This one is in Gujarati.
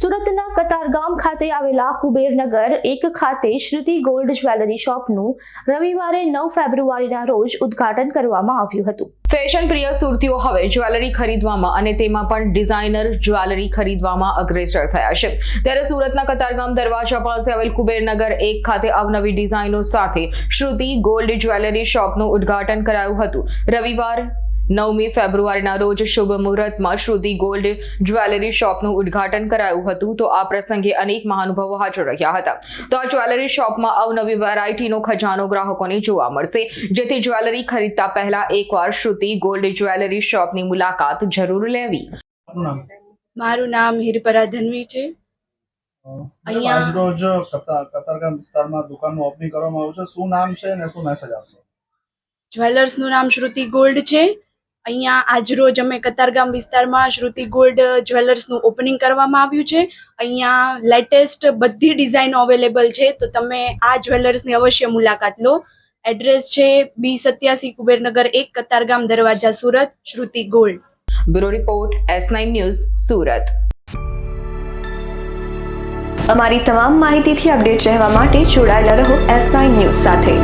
સુરતના કતારગામ ખાતે આવેલા કુબેરનગર એક ખાતે શ્રુતિ ગોલ્ડ જ્વેલરી શોપનું રવિવારે નવ ફેબ્રુઆરીના રોજ ઉદ્ઘાટન કરવામાં આવ્યું હતું. ફેશન પ્રિય સુરતીઓ હવે જ્વેલરી ખરીદવામાં અને તેમાં પણ ડિઝાઇનર જ્વેલરી ખરીદવામાં અગ્રેસર થયા છે. ત્યારે સુરતના કતારગામ દરવાજા પાસે આવેલ કુબેરનગર એક ખાતે અવનવી ડિઝાઇનો સાથે શ્રુતિ ગોલ્ડ જ્વેલરી શોપનું ઉદ્ઘાટન કરાયું હતું. રવિવાર નવમી ફેબ્રુઆરીના રોજ શુભ મુહૂર્તમાં શ્રુતિ ગોલ્ડ જ્વેલરી શોપનું ઉદ્ઘાટન કરાયું હતું. તો આ પ્રસંગે અનેક મહાનુભાવો હાજર રહ્યા હતા. તો આ જ્વેલરી શોપમાં અવનવી વેરાયટીનો ખજાનો ગ્રાહકોને જોવા મળશે. જેથી જ્વેલરી ખરીદતા પહેલા એકવાર શ્રુતિ ગોલ્ડ જ્વેલરી શોપની મુલાકાત જરૂર લેવી. મારું નામ હિરપરા ધનવી છે. અહીંયા- રોજ કતારગામ વિસ્તારમાં દુકાનનું ઓપનિંગ કરવામાં આવ્યું છે. શું નામ છે અને શું મેસેજ આવશે જ્વેલર્સનું નામ શ્રુતિ ગોલ્ડ છે. અહીંયા આજરોજ અમે કતારગામ વિસ્તારમાં શ્રુતિ ગોલ્ડ જ્વેલર્સનું ઓપનિંગ કરવામાં આવ્યું છે. અહીંયા લેટેસ્ટ બધી ડિઝાઇનો અવેલેબલ છે. તો તમે આ જ્વેલર્સની અવશ્ય મુલાકાત લો. એડ્રેસ છે બી સત્યાસી કુબેરનગર એક કતારગામ દરવાજા Surat Shruti Gold. Bureau report S nine news Surat. અમારી તમામ માહિતીથી અપડેટ રહેવા માટે જોડાયેલા રહો એસ નાઇન ન્યૂઝ સાથે.